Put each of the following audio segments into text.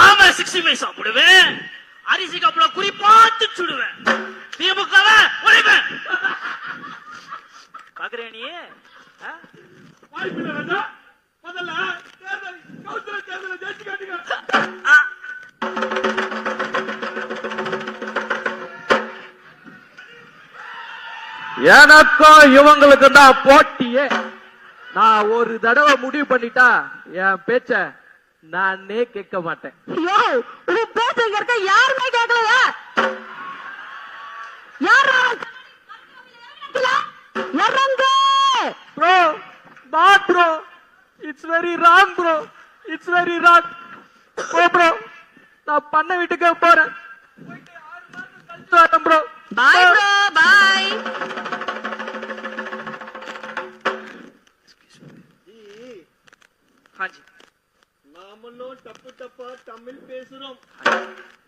ஆமா sixty five சாப்பிடுவேன் அரிசி கப்புல குறி பார்த்து சுடுவேன். திமுக உழைப்பேன் பாக்குறேன் நீ முதல்ல தேர்தல் கவுன்சிலர் ஜெயிச்சு காட்டுங்க எனக்கும் இவங்களுக்கு தான் போட்டியே. நான் ஒரு தடவை முடிவு பண்ணிட்டா என் பேச்ச நானே கேட்க மாட்டேன். உன் பேச்ச யாருமே இறங்கு! Bro bro it's very wrong bro it's very wrong oh bro நான் பண்ண வீட்டுக்கு போறேன். Bro bye bro bye Haji நாமளும் தப்பு தப்பா தமிழ் பேசுறோம்.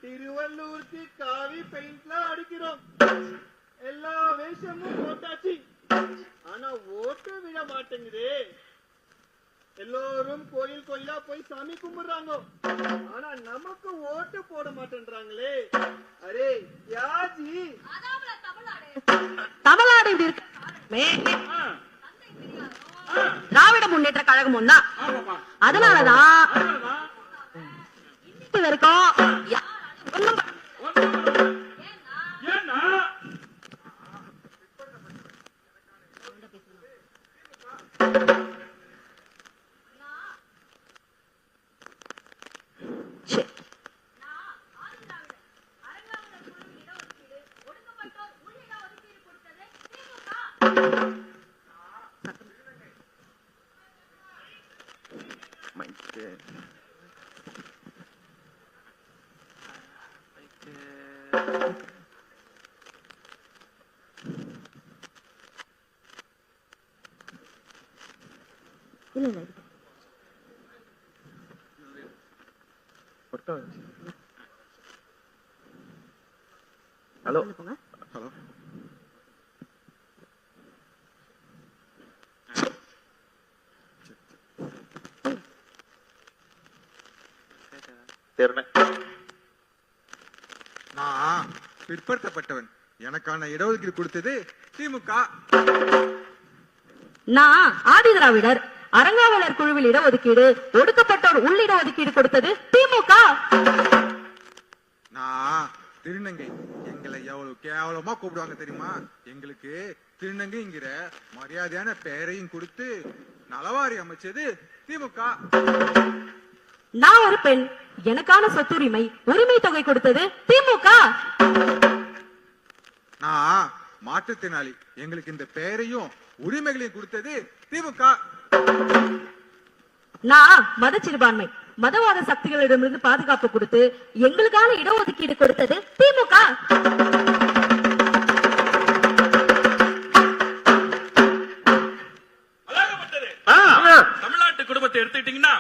திருவள்ளூருக்கு காவி பெயிண்ட்ல அடிக்கிறோம். எல்லா வேஷமும் போட்டாச்சு. ஆனா ஓட்டு விட மாட்டேங்குதே. எல்லோரும் கோயில் கோயிலா போய் சாமி கும்பிடுறாங்க. ஆனா நமக்கு ஓட்டு போட மாட்டேன்றாங்களே. அரே யாஜி. தமிழ்நாடு. இப்படி இருக்கு. திராவிட முன்னேற்ற கழகம் தான் அதனாலதான் வரைக்கும் இல்ல இல்ல இது- ஹலோ ஹலோ நான் பிற்படுத்தப்பட்டவன். எனக்கான இடஒதுக்கீடு கொடுத்தது திமுக. நான் ஆதி திராவிடர் அரங்காவலர் குழுவில் இடஒதுக்கீடு ஒடுக்கப்பட்டோர் உள்ளிட ஒதுக்கீடு கொடுத்தது திமுக. நான் திருநங்கை எங்களை எவ்வளவு கேவலமா கூப்பிடுவாங்க தெரியுமா? எங்களுக்கு திருநங்கைங்கிற மரியாதையான பெயரையும் கொடுத்து நலவாரி அமைச்சது திமுக. நான் ஒரு பெண். எனக்கான சொத்துரிமை உரிமை தொகை கொடுத்தது திமுக. நான் மாற்றுத்திறனாளி. எங்களுக்கு இந்த பெயரையும் உரிமைகளையும் கொடுத்தது திமுக. நான் மத சிறுபான்மை மதவாத சக்திகளிடமிருந்து பாதுகாப்பு கொடுத்து எங்களுக்கான இடஒதுக்கீடு கொடுத்தது திமுக.